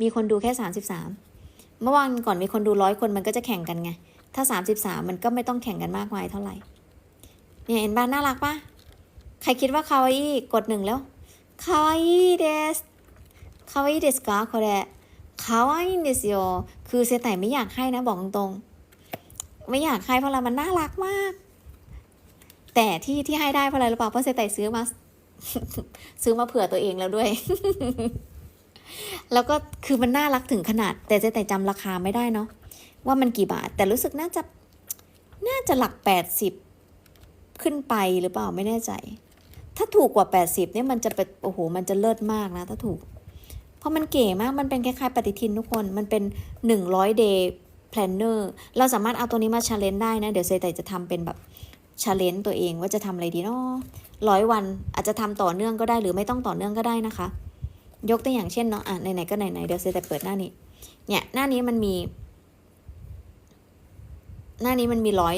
มีคนดูแค่สามสิบสามเมื่อวานก่อนมีคนดูร้อยคนมันก็จะแข่งกันไง ถ้าสามสิบสามมันก็ไม่ต้องแข่งกันมากมายเท่าไหร่ เนี่ยเห็นบ้านน่ารักปะใครคิดว่าคาวาอี้กดหนึ่งแล้ว คาวาอี้เดส คาวาอี้เดสกาโคเรคาวาอี้เดสโยคือเซไตไม่อยากให้นะบอกตรงๆ ไม่อยากให้เพราะอะไรมันน่ารักมาก แต่ที่ที่ให้ได้เพราะอะไรหรือเปล่าเพราะเซไตซื้อมาซื้อมาเผื่อตัวเองแล้วด้วย แล้วก็คือมันน่ารักถึงขนาด แต่เซไตจำราคาไม่ได้เนาะว่ามันกี่บาท แต่รู้สึกน่าจะน่าจะหลักแปดสิบขึ้นไปหรือเปล่าไม่แน่ใจ ถ้าถูกกว่าแปดสิบเนี่ยมันจะเป็นโอ้โหมันจะเลิศมากนะ ถ้าถูก เพราะมันเก๋มากมันเป็นคล้ายๆปฏิทินทุกคนมันเป็นหนึ่งร้อยเดย์แพลนเนอร์เราสามารถเอาตัวนี้มาชาเลนจ์ได้นะ เดี๋ยวเซไตจะทำเป็นแบบชาเลนจ์ตัวเองว่าจะทำอะไรดีเนาะร้อยวันอาจจะทำต่อเนื่องก็ได้หรือไม่ต้องต่อเนื่องก็ได้นะคะ ยกตัวอย่างเช่นเนาะอะไหนๆก็ไหนๆเดี๋ยวเซแต่เปิดหน้านี้ เนี่ยหน้านี้มันมี หน้านี้มันมีร้อย